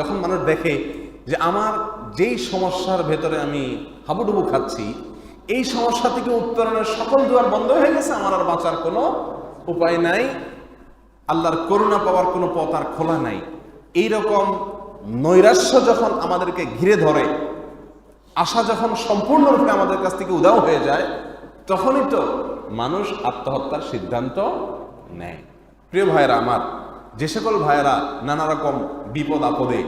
যখন মানুষ দেখে যে আমার যেই সমস্যার ভেতরে আমি হাবুডুবু খাচ্ছি, এই সমস্যা থেকে উত্তরণের সকল দুয়ার বন্ধ হয়ে গেছে, আমার আর বাঁচার কোনো উপায় নাই, আল্লাহর করুণা পাওয়ার কোনো পথ আর খোলা নাই। এইরকম নৈরাশ্য যখন আমাদেরকে ঘিরে ধরে, আশা যখন সম্পূর্ণরূপে আমাদের কাছ থেকে উদাও হয়ে যায়, তখনই তো মানুষ আত্মহত্যার সিদ্ধান্ত নেয়। প্রিয় ভাইয়েরা, আমার যে সকল ভাইয়েরা নানা রকম বিপদ আপদে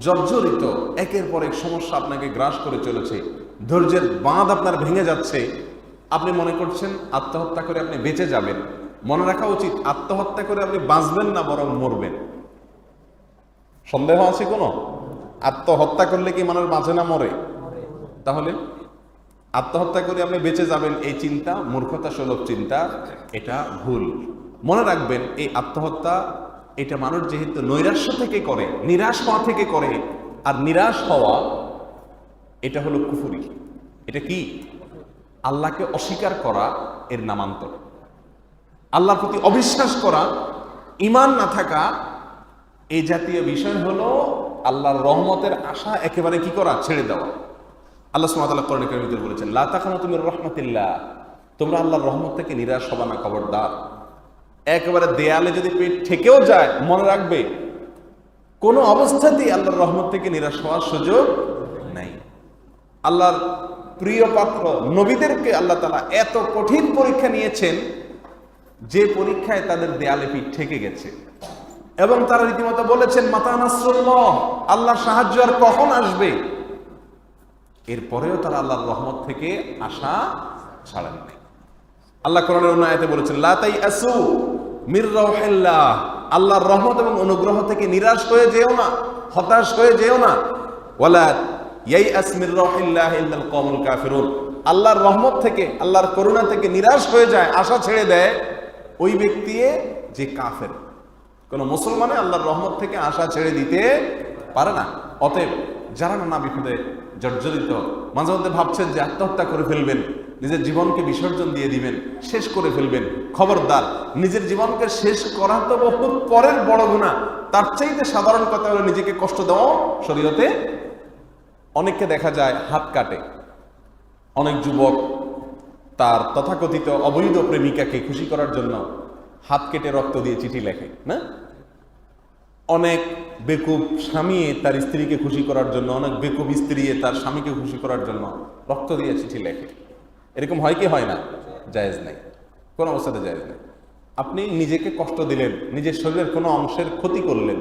জর্জরিত, একের পর এক সমস্যা আপনাকে গ্রাস করে চলেছে, ধৈর্যের বাঁধ আপনার ভেঙে যাচ্ছে, আপনি মনে করছেন আত্মহত্যা করে আপনি বেঁচে যাবেন। মনে রাখা উচিত, আত্মহত্যা করে আপনি বাঁচবেন না, বরং মরবেন। সন্দেহ আছে কোনো? আত্মহত্যা করলে কি মানুষ বাঁচে না, মরে? তাহলে? আত্মহত্যা করে আপনি বেঁচে যাবেন, এই চিন্তা মূর্খতা সুলভ চিন্তা, এটা ভুল। মনে রাখবেন, এই আত্মহত্যা এটা মানুষ যেহেতু নৈরাশ্য থেকে করে, নিরাশ হওয়া থেকে করে, আর নিরাশ হওয়া এটা হলো কুফুরি। এটা কি? আল্লাহকে অস্বীকার করা এর নামান্তর। আল্লাহর প্রতি অবিশ্বাস করা ইমান না থাকা, এই জাতীয় বিষয় হলো আল্লাহর রহমতের আশা একেবারে কি করা? ছেড়ে দেওয়া। আল্লাহ সুমাতাল্লাহ করণে করিমিদের বলেছেন, লা তাখানা তুমি রহমতিল্লাহ। তোমরা আল্লাহর রহমত থেকে নিরাশ হবা না, খবরদার। একেবারে দেয়ালে যদি পেট ঠেকেও যায়, মনে রাখবে, কোনো অবস্থাতেই আল্লাহর রহমত থেকে নিরাশ হওয়ার সুযোগ নাই। আল্লাহর প্রিয় পাত্র, নবীদেরকে আল্লাহ তালা এত কঠিন পরীক্ষা নিয়েছেন, যে পরীক্ষায় তাদের দেয়ালে পিঠ ঠেকে গেছে। এবং তারা রীতিমতো বলেছেন, মাতা নাসরুল্লাহ, আল্লাহর সাহায্য আর কখন আসবে? এরপরেও তারা আল্লাহর রহমত থেকে আশা ছাড়েন নাই আল্লাহ কোরআনের অন্য আয়াতে বলেছেন, লা তাই আসু মির রাউহিল্লাহ, আল্লাহর রহমত এবং অনুগ্রহ থেকে নিরাশ হয়ে যেও না, হতাশ হয়ে যেও না। ওয়ালা ইয়াই আসমির রাউহিল্লাহ ইল্লাল কওমুল কাফিরুন। আল্লাহর রহমত থেকে, আল্লাহর করুণা থেকে নিরাশ হয়ে যায়, আশা ছেড়ে দেয় ওই ব্যক্তি যে কাফের। কোন মুসলমানে আল্লাহর রহমত থেকে আশা ছেড়ে দিতে পারে না। অতএব যারা নানা বিপদে জর্জরিত, মাঝে মধ্যে ভাবছেন যে আত্মহত্যা করে ফেলবেন নিজের জীবনকে বিসর্জন দিয়ে দিবেন, শেষ করে ফেলবেন। খবরদার, নিজের জীবনকে শেষ করা তো বহুত পরের বড় গুণা তার চাইতে সাধারণ কথা হলো নিজেকে কষ্ট দেওয়া। শরীরতে অনেককে দেখা যায় হাত কাটে। অনেক যুবক তার তথাকথিত অবৈধ প্রেমিকাকে খুশি করার জন্য হাত কেটে রক্ত দিয়ে চিঠি লেখে, না? অনেক বেকুব স্বামী তার স্ত্রীকে খুশি করার জন্য, অনেক বেকুব স্ত্রী তার স্বামীকে খুশি করার জন্য রক্ত দিয়ে চিঠি লেখে। এরকম হয় কি হয় না? জায়েজ নাই। কোন অবস্থাতে জায়েজ নাই। আপনি নিজেকে কষ্ট দিলেন, নিজের শরীরের কোনো অংশের ক্ষতি করলেন।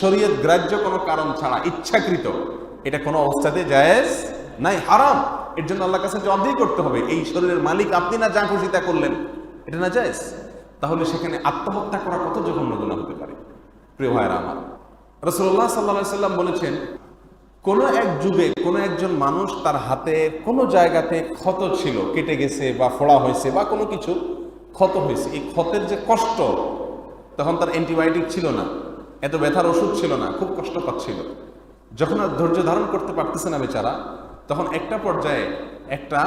শরীয়ত গ্রাহ্য কোনো কারণ ছাড়া, ইচ্ছাকৃত, এটা কোনো অবস্থাতে জায়েজ নাই। হারাম। এর জন্য আল্লাহ কাছে জবাবদিহি করতে হবে, এই শরীরের মালিক আপনি না যা খুশি তা করলেন, এটা না জায়েজ? তাহলে সেখানে আত্মহত্যা করা কত জঘন্য গুণা হতে পারে? প্রিয় ভাইরা আমার রসুল্লাহ সাল্লা সাল্লাম বলেছেন কোন এক যুগে কোন একজন মানুষ তার হাতে কোনো জায়গাতে ক্ষত ছিল, কেটে গেছে বা ফোড়া হয়েছে বা কোনো কিছু ক্ষত হয়েছে। এই ক্ষতের যে কষ্ট, তখন তার অ্যান্টিবায়োটিক ছিল না, এত ব্যথার ওষুধ ছিল না, খুব কষ্ট পাচ্ছিল যখন আর ধৈর্য ধারণ করতে পারতেছে না বেচারা, তখন একটা পর্যায়ে একটা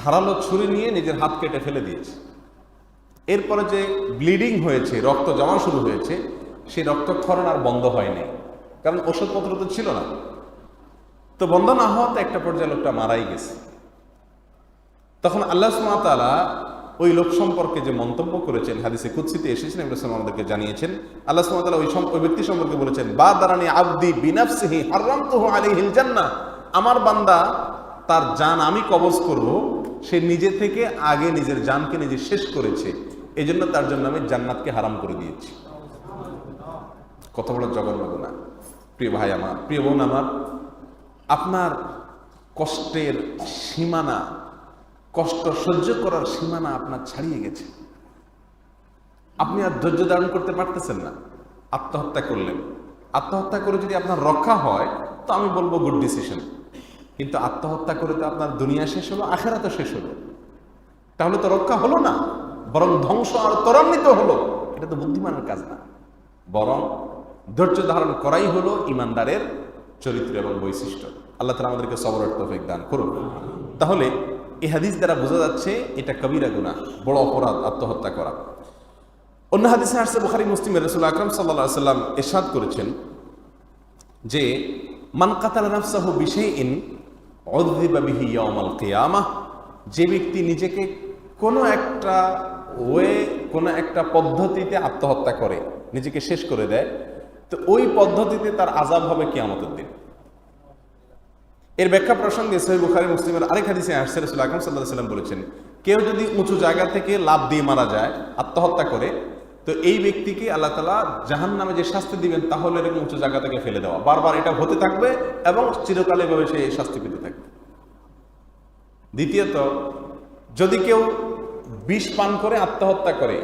ধারালো ছুরি নিয়ে নিজের হাত কেটে ফেলে দিয়েছে। এরপরে যে ব্লিডিং হয়েছে, রক্ত জমা শুরু হয়েছে, সেই রক্তক্ষরণ আর বন্ধ হয়নি কারণ ওষুধপত্র তো ছিল না। তো বন্ধ না হওয়াতে একটা পর্যায়ে লোকটা মারাই গেছে। তখন আল্লাহ সুমাতালা ওই লোক সম্পর্কে যে মন্তব্য করেছেন, হাদিসে কুৎসিতে এসেছেন, এগুলো আমাদেরকে জানিয়েছেন। আল্লাহ সুমাতালা ওই ওই ব্যক্তি সম্পর্কে বলেছেন, বা দারানি আব্দি বিনাফসিহি হারাম তো আলী হিল জান্না আমার বান্দা তার জান আমি কবজ করব, সে নিজে থেকে আগে নিজের জানকে নিজে শেষ করেছে। এই জন্য তার জন্য আমি জান্নাতকে হারাম করে দিয়েছি। কত বড় জঘন্য গুণা প্রিয় ভাই আমার, প্রিয় বোন আমার আপনার কষ্টের সীমানা, কষ্ট সহ্য করার সীমানা আপনার ছাড়িয়ে গেছে। আপনি আর ধৈর্য ধারণ করতে পারতেছেন না। আত্মহত্যা করলেন। আত্মহত্যা করে যদি আপনার রক্ষা হয়, তো আমি বলব গুড ডিসিশন কিন্তু আত্মহত্যা করে তো আপনার দুনিয়া শেষ হলো আখেরা তো শেষ হলো। তাহলে তো রক্ষা হলো না, বরং ধ্বংস আর ত্বরান্বিত হলো। এটা তো বুদ্ধিমানের কাজ না। বরং ধৈর্য ধারণ করাই হলো ইমানদারের চরিত্র এবং বৈশিষ্ট্য। আল্লাহ তালা আমাদেরকে সবরের তৌফিক দান করুন তাহলে এই হাদিস দ্বারা বোঝা যাচ্ছে এটা কবিরা গুণা বড় অপরাধ, আত্মহত্যা করা। অন্য হাদিসে আসছে বুখারি, মুসলিমের রসুল আকরম সাল্লাহ সাল্লাম এরশাদ করেছেন যে, মান কাতাল নাফসাহু বিশাইইন উযযিবা বিহি ইয়াউমাল কিয়ামাহ যে ব্যক্তি নিজেকে কোনো একটা ওয়ে, কোনো একটা পদ্ধতিতে আত্মহত্যা করে, নিজেকে শেষ করে দেয় তো ওই পদ্ধতিতে তার আজাব হবে কিয়ামতের দিন। এর ব্যাখ্যা প্রসঙ্গে সহি বুখারী মুসলিমের আরেক হাদিসে আসছে সাল্লাল্লাহু সাল্লাম বলেছেন, কেউ যদি উঁচু জায়গা থেকে লাভ দিয়ে মারা যায়, আত্মহত্যা করে, তো এই ব্যক্তিকে আল্লাহ তালা জাহান নামে যে শাস্তি দিবেন, তাহলে এরকম উঁচু জায়গা থেকে ফেলে দেওয়া। বারবার এটা হতে থাকবে এবং চিরকালে এভাবে সে শাস্তি পেতে থাকবে। দ্বিতীয়ত, যদি কেউ বিষ পান করে, আত্মহত্যা করে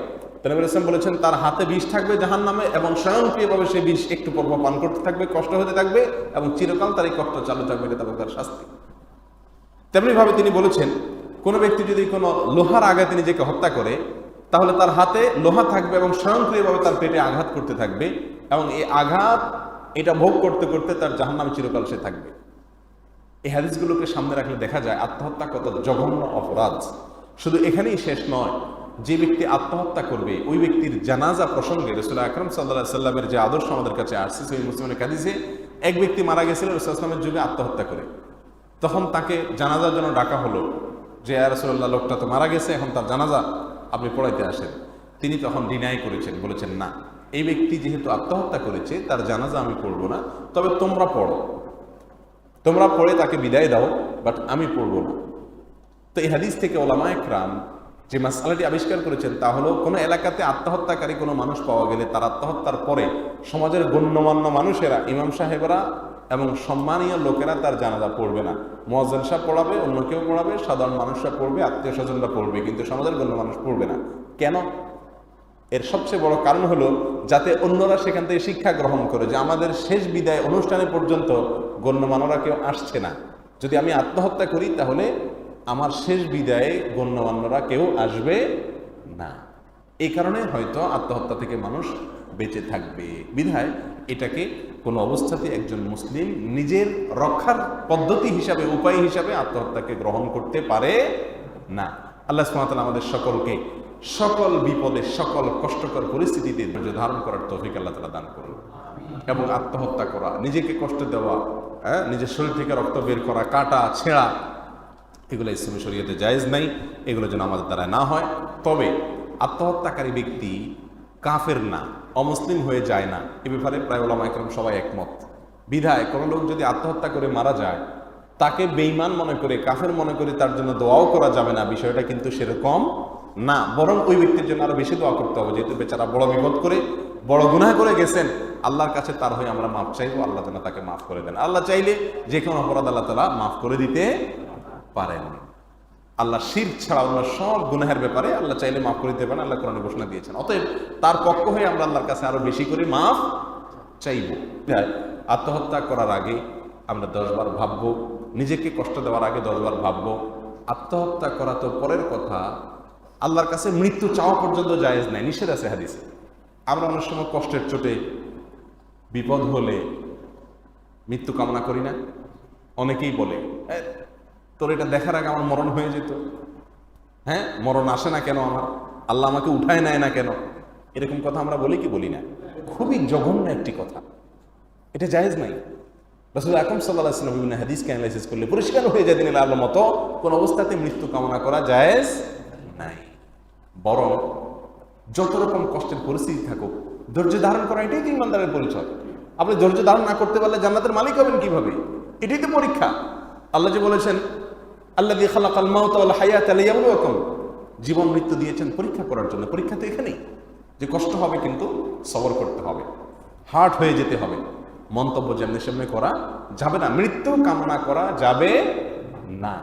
ইসলাম বলেছেন, তার হাতে বিষ থাকবে জাহান নামে এবং স্বয়ংক্রিয়ভাবে সে বিষ একটু পর পর পান করতে থাকবে, কষ্ট হতে থাকবে এবং চিরকাল তার এই কষ্ট চালু থাকবে, এটা তবে তার শাস্তি। তেমনি ভাবে তিনি বলেছেন, কোনো ব্যক্তি যদি কোনো লোহার আঘাতে নিজেকে হত্যা করে, তাহলে তার হাতে লোহা থাকবে এবং স্বয়ংক্রিয়ভাবে তার পেটে আঘাত করতে থাকবে এবং এই আঘাত, এটা ভোগ করতে করতে তার জাহান্নামে চিরকাল সে থাকবে। এই হাদিসগুলোকে সামনে রাখলে দেখা যায়, আত্মহত্যা কত জঘন্য অপরাধ। শুধু এখানেই শেষ নয় যে ব্যক্তি আত্মহত্যা করবে, ওই ব্যক্তির জানাজা প্রসঙ্গে রসুল আকরম সাল্লাহ সাল্লামের যে আদর্শ আমাদের কাছে আসছে সেই মুসলিমের কাদিসে এক ব্যক্তি মারা গেছিল রসুল আসলামের যুগে আত্মহত্যা করে। তখন তাকে জানাজার জন্য ডাকা হলো যে রসুল্লাহ লোকটা তো মারা গেছে, এখন তার জানাজা আপনি পড়াইতে আসেন। তিনি তখন ডিনাই করেছেন, বলেছেন, না, এই ব্যক্তি যেহেতু আত্মহত্যা করেছে, তার জানাজা আমি পড়ব না, তবে তোমরা পড়ো। তোমরা পড়ে তাকে বিদায় দাও, বাট আমি পড়ব না। তো এই হাদিস থেকে ওলামা একরাম যে মাসালাটি আবিষ্কার করেছেন, তা হলো কোনো এলাকাতে আত্মহত্যাকারী কোনো মানুষ পাওয়া গেলে তার আত্মহত্যার পরে সমাজের গণ্যমান্য মানুষেরা, ইমাম সাহেবরা এবং সম্মানীয় লোকেরা তার জানাজা পড়বে না। মোয়াজ্জেন সাহেব পড়াবে, অন্য কেউ পড়াবে, সাধারণ মানুষরা পড়বে, আত্মীয় স্বজনরা পড়বে, কিন্তু সমাজের গণ্য মানুষ পড়বে না। কেন? এর সবচেয়ে বড় কারণ হলো যাতে অন্যরা সেখান থেকে শিক্ষা গ্রহণ করে যে আমাদের শেষ বিদায় অনুষ্ঠানে পর্যন্ত গণ্যমানরা কেউ আসছে না। যদি আমি আত্মহত্যা করি, তাহলে আমার শেষ বিদায়ে গণ্যমান্যরা কেউ আসবে না। এই কারণে হয়তো আত্মহত্যা থেকে মানুষ বেঁচে থাকবে। বিধায় এটাকে কোনো অবস্থাতে একজন মুসলিম নিজের রক্ষার পদ্ধতি হিসাবে, উপায় হিসাবে আত্মহত্যাকে গ্রহণ করতে পারে না। আল্লাহ সুমাতাল আমাদের সকলকে সকল বিপদে, সকল কষ্টকর পরিস্থিতিতে ধৈর্য ধারণ করার তৌফিক আল্লাহ তালা দান করুন। এবং আত্মহত্যা করা, নিজেকে কষ্ট দেওয়া হ্যাঁ নিজের শরীর থেকে রক্ত বের করা, কাটা, ছেঁড়া এগুলো ইসলামী শরীয়তে জায়েজ নাই, এগুলো যেন আমাদের দ্বারা না হয়। তবে আত্মহত্যাকারী ব্যক্তি কাফের না, অমুসলিম হয়ে যায় না, এ ব্যাপারে প্রায় ওলামা একরম সবাই একমত। বিধায় কোনো লোক যদি আত্মহত্যা করে মারা যায়, তাকে বেইমান মনে করে, কাফের মনে করে তার জন্য দোয়াও করা যাবে না, বিষয়টা কিন্তু সেরকম না। বরং ওই ব্যক্তির জন্য আরও বেশি দোয়া করতে হবে, যেহেতু বেচারা বড় বিপদ করে, বড় গুনাহ করে গেছেন, আল্লাহর কাছে তার হয়ে আমরা মাফ চাইব, আল্লাহ যেন তাকে মাফ করে দেন। আল্লাহ চাইলে যে কোনো অপরাধ আল্লাহ তালা মাফ করে দিতে পারেন আল্লাহ শির ছাড়া অন্য সব গুনাহের ব্যাপারে আল্লাহ চাইলে মাফ করে দিতে পারেন আল্লাহ কোরআনে ঘোষণা দিয়েছেন। অতএব তার পক্ষ হয়ে আমরা আল্লাহর কাছে আরও বেশি করে মাফ চাইব। আত্মহত্যা করার আগে আমরা দশবার ভাববো নিজেকে কষ্ট দেওয়ার আগে দশবার ভাববো। আত্মহত্যা করা তো পরের কথা আল্লাহর কাছে মৃত্যু চাওয়া পর্যন্ত জায়েজ নাই নিষেধ আছে হাদিসে। আমরা অনেক সময় কষ্টের চোটে বিপদ হলে মৃত্যু কামনা করি না অনেকেই বলে "এ, তোর এটা দেখার আগে আমার মরণ হয়ে যেত। হ্যাঁ? মরণ আসে না কেন আমার? আল্লাহ আমাকে উঠায় নেয় না কেন? এরকম কথা আমরা বলি কি বলি না? খুবই জঘন্য একটি কথা। এটা জায়েজ নাই। রসুল আকম সাল্লাহ সাল্লাম বিভিন্ন হাদিসকে অ্যানালাইসিস করলে পরিষ্কার হয়ে যায় দিনের আল্লাহ মতো। কোন অবস্থাতে মৃত্যু কামনা করা জায়েজ নাই। বরং যত রকম কষ্টের পরিস্থিতি থাকুক, ধৈর্য ধারণ করা এটাই তো ইমানদারের পরিচয়। আপনি ধৈর্য ধারণ না করতে পারলে জান্নাতের মালিক হবেন কীভাবে? এটাই তো পরীক্ষা। আল্লাহ যে বলেছেন আল্লাহ খালাক আল মাউত ওয়াল হায়াত আলাইয়াবলুয়াকুম জীবন মৃত্যু দিয়েছেন পরীক্ষা করার জন্য। পরীক্ষা তো এখানেই। যে কষ্ট হবে কিন্তু সবর করতে হবে। হার্ট হয়ে যেতে হবে। মন্তব্য যেমনি সেমনি করা যাবে না। মৃত্যু কামনা করা যাবে না।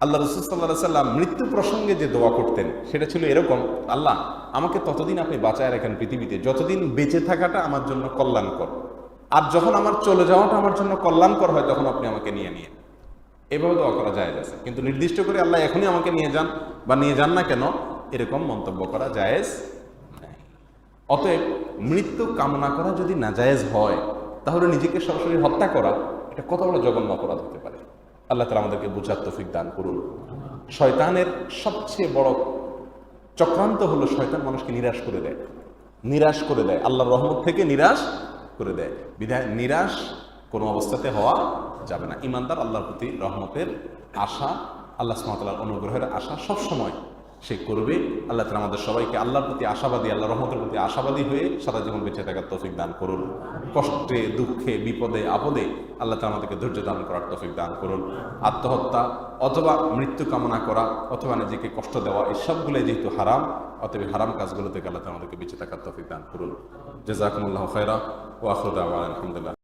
আল্লাহ রসুল সাল্লাহ সাল্লাম মৃত্যু প্রসঙ্গে যে দোয়া করতেন, সেটা ছিল এরকম, আল্লাহ, আমাকে ততদিন আপনি বাঁচায় রাখেন পৃথিবীতে। যতদিন বেঁচে থাকাটা আমার জন্য কল্যাণকর। আর যখন আমার চলে যাওয়াটা আমার জন্য কল্যাণকর হয়, তখন আপনি আমাকে নিয়ে নিয়ে এভাবে দোয়া করা যায় আছে। কিন্তু নির্দিষ্ট করে আল্লাহ এখনই আমাকে নিয়ে যান বা নিয়ে যান না কেন, এরকম মন্তব্য করা জায়েজ। অতএব মৃত্যু কামনা করা যদি নাজায়েজ হয়, তাহলে নিজেকে সরাসরি হত্যা করা, এটা কত বড় জঘন্য অপরাধ হতে পারে। আল্লাহ তালা আমাদেরকে বুঝার তৌফিক দান করুন। শয়তানের সবচেয়ে বড় চক্রান্ত হলো শয়তান মানুষকে নিরাশ করে দেয়। নিরাশ করে দেয়। আল্লাহর রহমত থেকে নিরাশ করে দেয়। বিধায় নিরাশ কোনো অবস্থাতে হওয়া যাবে না। ইমানদার আল্লাহর প্রতি রহমতের আশা, আল্লাহ সুমাতার অনুগ্রহের আশা সবসময় সে করবে। আল্লাহ তালা আমাদের সবাইকে আল্লাহর প্রতি আশাবাদী আল্লাহ রহমতের প্রতি আশাবাদী হয়ে সারা জীবন বেঁচে থাকার তৌফিক দান করুন। কষ্টে, দুঃখে, বিপদে, আপদে আল্লাহ তালা আমাদেরকে ধৈর্য দান করার তৌফিক দান করুন। আত্মহত্যা অথবা মৃত্যু কামনা করা অথবা নিজেকে কষ্ট দেওয়া, এই সবগুলোই যেহেতু হারাম, অতএব হারাম কাজগুলো থেকে আল্লাহ তালা আমাদেরকে বেঁচে থাকার তৌফিক দান করুন। জেজাকুমুল্লাহ খৈরা ও আখরুদ্দাহ আলহামদুলিল্লাহ।